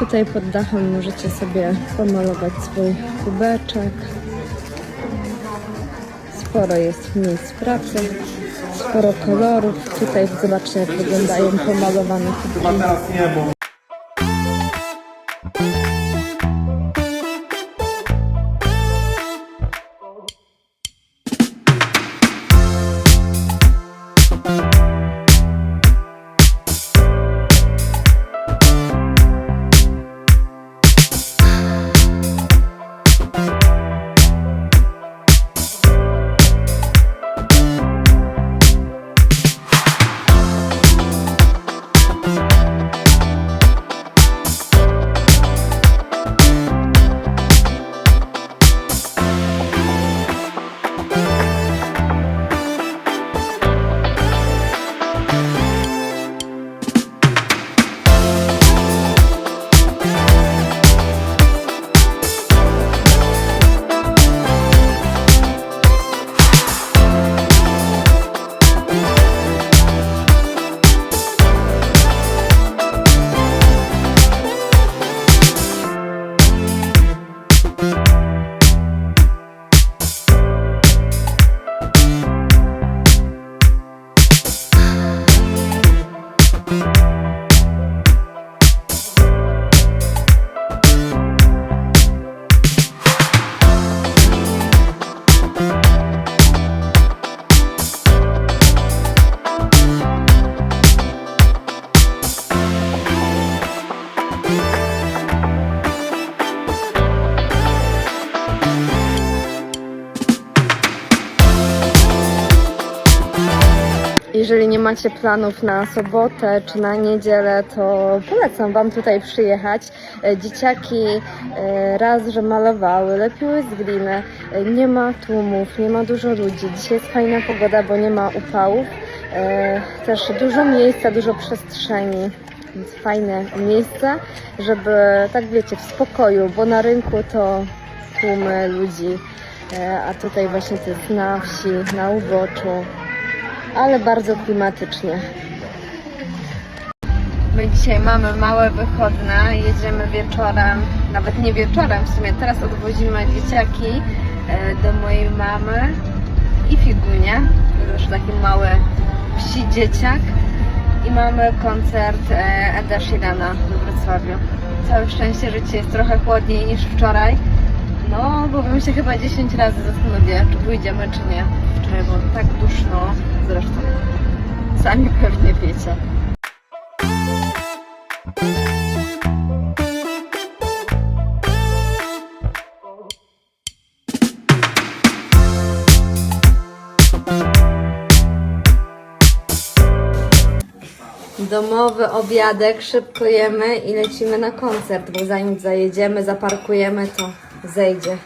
Tutaj pod dachem możecie sobie pomalować swój kubeczek. Sporo jest miejsc pracy, sporo kolorów. Tutaj zobaczcie, jak wyglądają pomalowane kubki. Teraz nie, Jeżeli nie macie planów na sobotę czy na niedzielę, to polecam Wam tutaj przyjechać. E, Dzieciaki e, raz, że malowały, lepiły z gliny, e, nie ma tłumów, nie ma dużo ludzi. Dzisiaj jest fajna pogoda, bo nie ma upałów. Też dużo miejsca, dużo przestrzeni. Więc fajne miejsce, żeby tak wiecie, w spokoju, bo na rynku to tłumy ludzi, a tutaj właśnie to jest na wsi, na uboczu ale bardzo klimatycznie. My dzisiaj mamy małe wychodne, jedziemy wieczorem, nawet nie wieczorem w sumie, teraz odwozimy dzieciaki e, do mojej mamy i Figunie, już taki mały wsi dzieciak i mamy koncert e, Eda Sheerana we Wrocławiu. Całe szczęście, że dzisiaj jest trochę chłodniej niż wczoraj, no bo bym się chyba 10 razy zastanowiła, czy pójdziemy, czy nie. Wczoraj było tak duszno, zresztą sami pewnie wiecie. Domowy obiadek, szybko jemy i lecimy na koncert, bo zanim zajedziemy, zaparkujemy, to Zeidia.